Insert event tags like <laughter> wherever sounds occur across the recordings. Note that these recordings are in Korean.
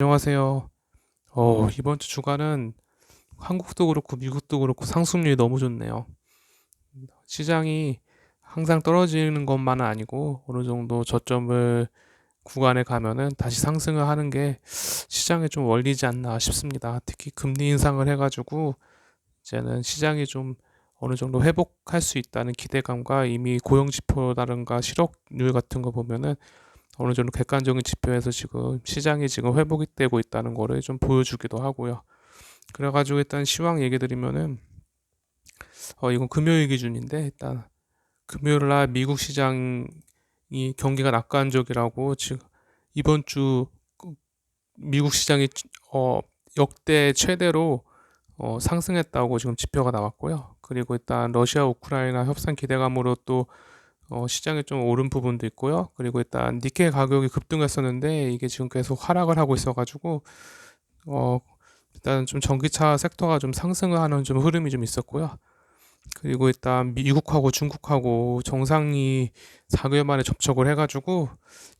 안녕하세요. 어, 이번 주 주가는 한국도 그렇고 미국도 그렇고 상승률이 너무 좋네요. 시장이 항상 떨어지는 것만은 아니고 어느 정도 저점을 구간에 가면은 다시 상승을 하는 게 시장에 좀 원리지 않나 싶습니다. 특히 금리 인상을 해가지고 이제는 시장이 좀 어느 정도 회복할 수 있다는 기대감과 이미 고용 지표라든가 실업률 같은 거 보면은 어느 정도 객관적인 지표에서 지금 시장이 지금 회복이 되고 있다는 거를 좀 보여주기도 하고요. 그래가지고 일단 시황 얘기 드리면은 어 이건 금요일 기준인데 일단 금요일 날 미국 시장이 경기가 낙관적이라고 지금 이번 주 미국 시장이 어 역대 최대로 어 상승했다고 지금 지표가 나왔고요. 그리고 일단 러시아 우크라이나 협상 기대감으로 또 어, 시장에 좀 오른 부분도 있고요. 그리고 일단 니켈 가격이 급등했었는데 이게 지금 계속 하락을 하고 있어가지고 어, 일단 좀 전기차 섹터가 좀 상승을 하는 좀 흐름이 좀 있었고요. 그리고 일단 미국하고 중국하고 정상이 4개월 만에 접촉을 해가지고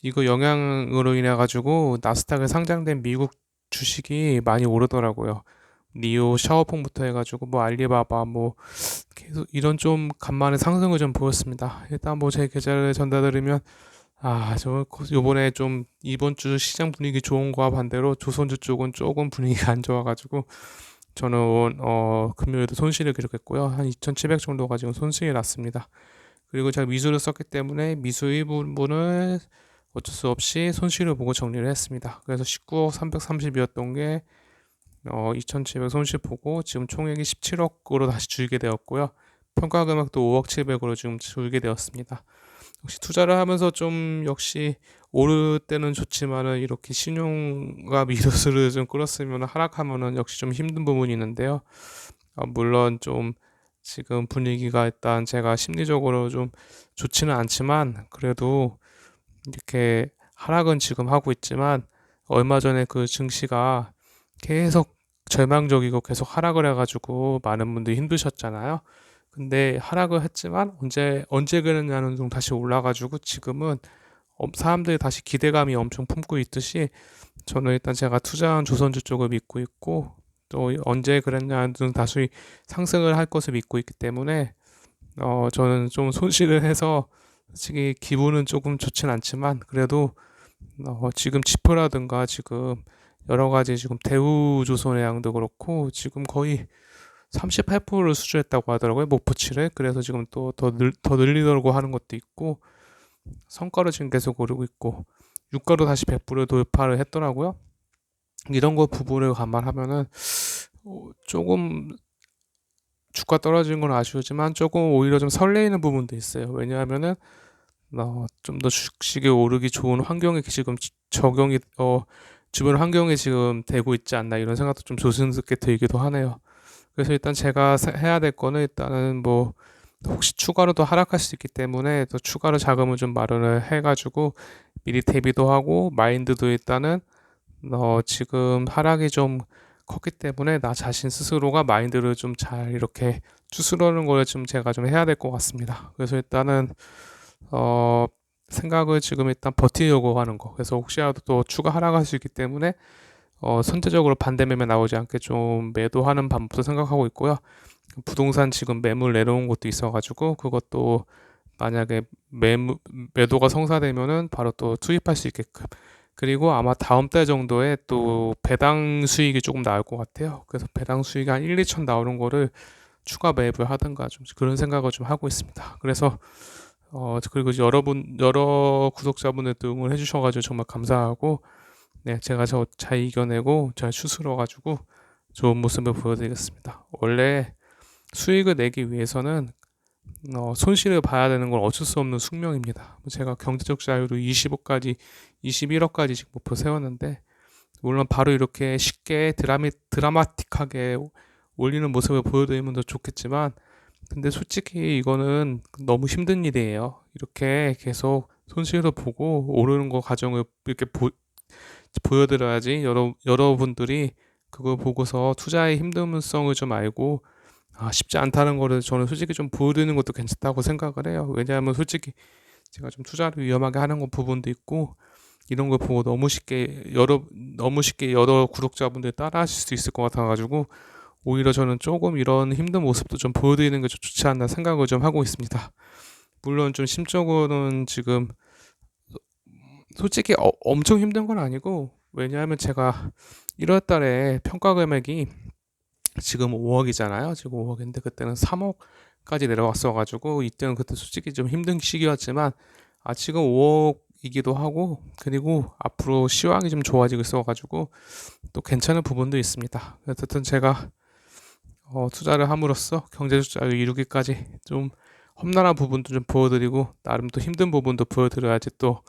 이거 영향으로 인해 가지고 나스닥에 상장된 미국 주식이 많이 오르더라고요. 니오, 샤오퐁부터 해가지고 뭐 알리바바 뭐 계속 이런 좀 간만에 상승을 좀 보였습니다. 일단 뭐 제 계좌를 전달드리면 아, 저 요번에 좀 이번 주 시장 분위기 좋은 거와 반대로 조선주 쪽은 조금 분위기가 안 좋아가지고 저는 어 금요일도 손실을 기록했고요. 한 2,700 정도가 지금 손실이 났습니다. 그리고 제가 미수를 썼기 때문에 미수 일부분을 어쩔 수 없이 손실을 보고 정리를 했습니다. 그래서 19억 330이었던 게 어, 2,700 손실 보고 지금 총액이 17억으로 다시 줄게 되었고요. 평가 금액도 5억 700으로 지금 줄게 되었습니다. 역시 투자를 하면서 좀 역시 오를 때는 좋지만은 이렇게 신용과 미러스를 좀 끌었으면 하락하면은 역시 좀 힘든 부분이 있는데요. 어, 물론 좀 지금 분위기가 일단 제가 심리적으로 좀 좋지는 않지만 그래도 이렇게 하락은 지금 하고 있지만 얼마 전에 그 증시가 계속 절망적이고 계속 하락을 해가지고 많은 분들이 힘드셨잖아요. 근데 하락을 했지만 언제 언제 그랬냐는 둥 다시 올라가지고 지금은 사람들이 다시 기대감이 엄청 품고 있듯이 저는 일단 제가 투자한 조선주 쪽을 믿고 있고 또 언제 그랬냐는 둥 다시 상승을 할 것을 믿고 있기 때문에 어 저는 좀 손실을 해서 솔직히 기분은 조금 좋진 않지만 그래도 어 지금 지표라든가 지금 여러 가지 지금 대우조선의 양도 그렇고 지금 거의 38%를 수주했다고 하더라고요 목표치를 그래서 지금 또더더 늘리려고 하는 것도 있고 성과로 지금 계속 오르고 있고 유가로 다시 100%를 돌파를 했더라고요. 이런 거 부분을 감안하면은 어, 조금 주가 떨어지는 건 아쉬우지만 조금 오히려 좀 설레이는 부분도 있어요. 왜냐하면은 어, 좀 더 주식이 오르기 좋은 환경에 지금 적용이 어 주변 환경에 지금 되고 있지 않나 이런 생각도 좀 조심스럽게 들기도 하네요. 그래서 일단 제가 해야 될 거는 일단은 뭐 혹시 추가로 도 하락할 수 있기 때문에 또 추가로 자금을 좀 마련을 해가지고 미리 대비도 하고 마인드도 일단은 어 지금 하락이 좀 컸기 때문에 나 자신 스스로가 마인드를 좀 잘 이렇게 추스르는 걸 좀 제가 좀 해야 될 것 같습니다. 그래서 일단은 어 생각을 지금 일단 버티려고 하는 거. 그래서 혹시라도 또 추가 하락할 수 있기 때문에 어, 선제적으로 반대 매매 나오지 않게 좀 매도하는 방법도 생각하고 있고요. 부동산 지금 매물 내려온 것도 있어가지고 그것도 만약에 매물, 매도가 성사되면은 바로 또 투입할 수 있게끔 그리고 아마 다음 달 정도에 또 배당 수익이 조금 나올 것 같아요. 그래서 배당 수익이 한 1, 2천 나오는 거를 추가 매입을 하든가 좀 그런 생각을 좀 하고 있습니다. 그래서 어, 그리고 여러분, 여러 구독자분들도 응원 해 주셔가지고 정말 감사하고, 네, 제가 저 잘 이겨내고 잘 추스러가지고 좋은 모습을 보여드리겠습니다. 원래 수익을 내기 위해서는 어, 손실을 봐야 되는 건 어쩔 수 없는 숙명입니다. 제가 경제적 자유로 20억까지, 21억까지 지금 목표 세웠는데, 물론 바로 이렇게 쉽게 드라미, 드라마틱하게 올리는 모습을 보여드리면 더 좋겠지만, 근데 솔직히 이거는 너무 힘든 일이에요. 이렇게 계속 손실을 보고 오르는 거 과정을 이렇게 보, 보여드려야지 여러, 여러분들이 그걸 보고서 투자의 힘듦성을 좀 알고 아, 쉽지 않다는 거를 저는 솔직히 좀 보여드리는 것도 괜찮다고 생각을 해요. 왜냐하면 솔직히 제가 좀 투자를 위험하게 하는 것 부분도 있고 이런 걸 보고 너무 쉽게 여러 너무 쉽게 여러 구독자분들 따라 하실 수 있을 것 같아 가지고 오히려 저는 조금 이런 힘든 모습도 좀 보여드리는 게좀 좋지 않나 생각을 좀 하고 있습니다. 물론 좀 심적으로는 지금 솔직히 어- 엄청 힘든 건 아니고 왜냐하면 제가 1월 달에 평가 금액이 지금 5억이잖아요. 지금 5억인데 그때는 3억까지 내려왔어 가지고 이때는 그때 솔직히 좀 힘든 시기였지만 아 지금 5억이기도 하고 그리고 앞으로 시황이 좀 좋아지고 있어 가지고 또 괜찮은 부분도 있습니다. 어쨌든 제가 어, 투자를 함으로써 경제적자를 이루기까지 좀 험난한 부분도 좀 보여드리고 나름 또 힘든 부분도 보여드려야지 또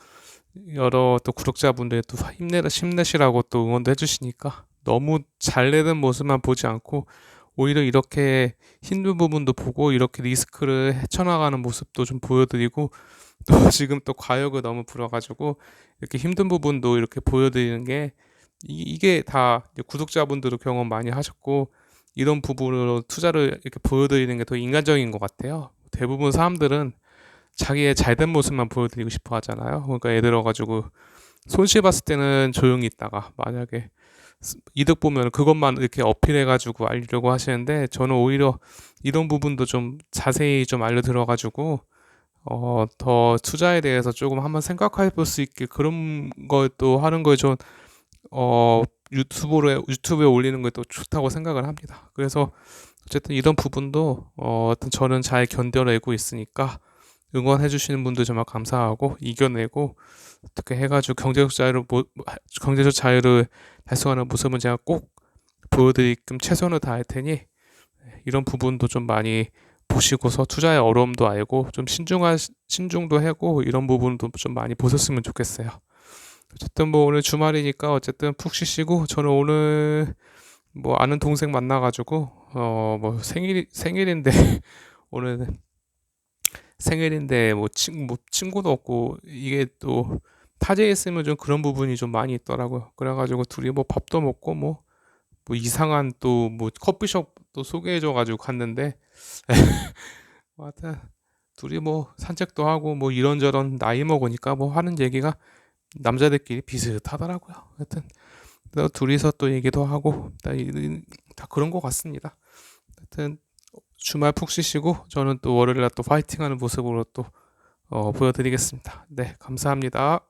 여러 또 구독자분들 또 힘내 힘내시라고 또 응원도 해주시니까 너무 잘 내는 모습만 보지 않고 오히려 이렇게 힘든 부분도 보고 이렇게 리스크를 헤쳐나가는 모습도 좀 보여드리고 <laughs> 또 지금 또 과욕을 너무 부려가지고 이렇게 힘든 부분도 이렇게 보여드리는 게 이, 이게 다 이제 구독자분들도 경험 많이 하셨고 이런 부분으로 투자를 이렇게 보여드리는 게 더 인간적인 것 같아요. 대부분 사람들은 자기의 잘된 모습만 보여드리고 싶어 하잖아요. 그러니까 예를 들어가지고 손실 봤을 때는 조용히 있다가 만약에 스- 이득 보면 그것만 이렇게 어필해가지고 알리려고 하시는데 저는 오히려 이런 부분도 좀 자세히 좀 알려드려가지고 어, 더 투자에 대해서 조금 한번 생각해 볼 수 있게 그런 걸 또 하는 걸 좀, 어, 유튜브로, 유튜브에 올리는 게또 좋다고 생각을 합니다. 그래서 어쨌든 이런 부분도, 어, 어떤 저는 잘 견뎌내고 있으니까 응원해 주시는 분들 정말 감사하고 이겨내고 어떻게 해가지고 경제적 자유를, 모- 경제적 자유를 달성하는 모습은 제가 꼭 보여드리끔 최선을 다할 테니 이런 부분도 좀 많이 보시고서 투자의 어려움도 알고 좀 신중한 신중도 하고 이런 부분도 좀 많이 보셨으면 좋겠어요. 어쨌든 뭐 오늘 주말이니까 어쨌든 푹 쉬시고 저는 오늘 뭐 아는 동생 만나가지고 어 뭐 생일 생일인데 <laughs> 오늘 생일인데 뭐, 친, 뭐 친구도 없고 이게 또 타지에 있으면 좀 그런 부분이 좀 많이 있더라고요. 그래가지고 둘이 뭐 밥도 먹고 뭐, 뭐 이상한 또 뭐 커피숍 또 소개해줘가지고 갔는데 <laughs> 뭐 하여튼 둘이 뭐 산책도 하고 뭐 이런저런 나이 먹으니까 뭐 하는 얘기가 남자들끼리 비슷하더라고요. 하여튼 또 둘이서 또 얘기도 하고 다 그런 것 같습니다. 하여튼 주말 푹 쉬시고 저는 또 월요일날 또 파이팅하는 모습으로 또 어, 보여드리겠습니다. 네, 감사합니다.